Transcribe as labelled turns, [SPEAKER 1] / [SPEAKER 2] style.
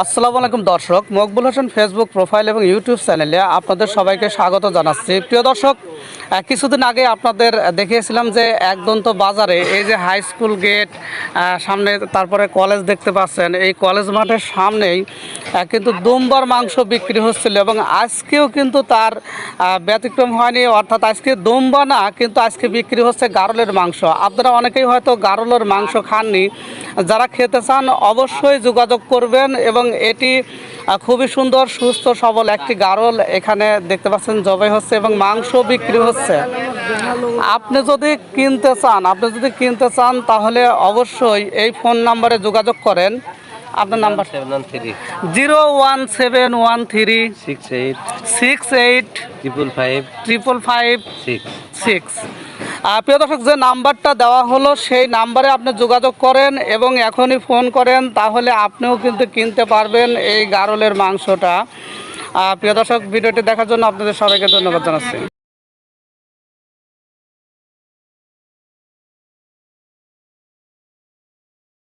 [SPEAKER 1] আসসালামু আলাইকুম দর্শক, মকবুল হোসেন ফেসবুক প্রোফাইল এবং ইউটিউব চ্যানেলে আপনাদের সবাইকে স্বাগত জানাচ্ছি। প্রিয় দর্শক কিছুদিন আগে আপনাদের দেখিয়েছিলাম যে একদন্ত বাজারে এই যে হাই স্কুল গেট সামনে তারপরে কলেজ দেখতে পাচ্ছেন, এই কলেজ মাঠের সামনেই কিন্তু দুম্বার মাংস বিক্রি হচ্ছিল এবং আজকেও কিন্তু তার ব্যতিক্রম হয়নি, অর্থাৎ আজকে দুম্বা না, কিন্তু আজকে বিক্রি হচ্ছে গারলের মাংস। আপনারা অনেকেই হয়তো গারলের মাংস খাননি, যারা খেতে চান অবশ্যই যোগাযোগ করবেন এবং এটি খুবই সুন্দর সুস্থ সবল একটি গারল এখানে দেখতে পাচ্ছেন জবাই হচ্ছে এবং মাংস বিক্রি হচ্ছে। আপনি যদি কিনতে চান আপনি যদি কিনতে চান তাহলে অবশ্যই এই ফোন নাম্বারে যোগাযোগ করেন। আপনার number? Zero one seven one three
[SPEAKER 2] six eight
[SPEAKER 1] six eight
[SPEAKER 2] triple five
[SPEAKER 1] triple five
[SPEAKER 2] six.
[SPEAKER 1] Six. প্রিয় দর্শক, যে নাম্বারটা দেওয়া হলো, সেই নাম্বারে আপনি যোগাযোগ করেন এবং এখনই ফোন করেন, তাহলে আপনিও কিন্তু কিনতে পারবেন এই গারলের মাংসটা। প্রিয় দর্শক, ভিডিওটি দেখার জন্য আপনাদের সবাইকে ধন্যবাদ জানাচ্ছি।